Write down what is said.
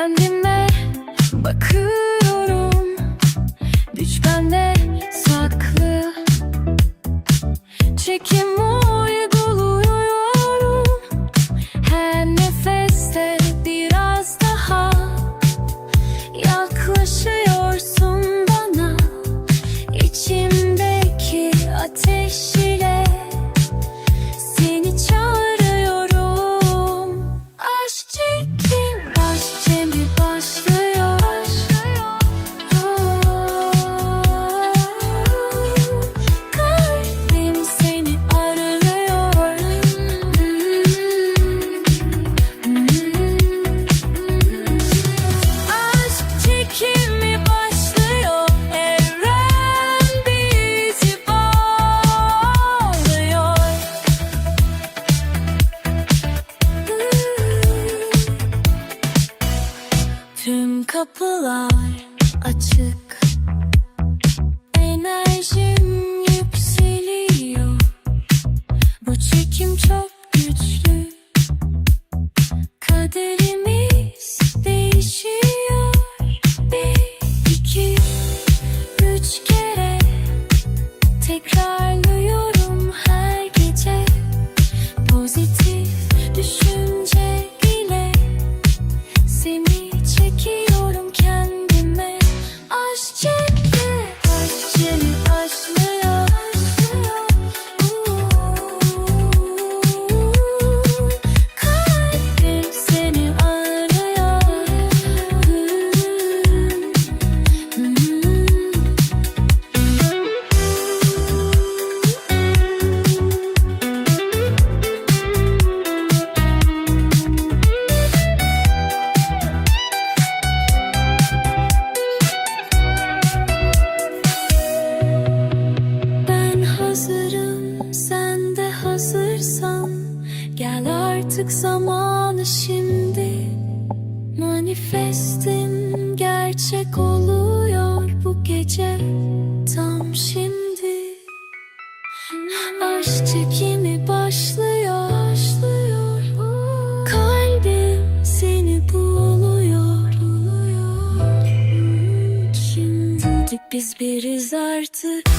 kendime bakıyorum. Düş bende sadece kapılar açık. artık zamanı şimdi. Manifestin gerçek oluyor bu gece. Tam şimdi. Aşk çekimi başlıyor, başlıyor. Kalbim seni buluyor. Şimdi biz biriz artık.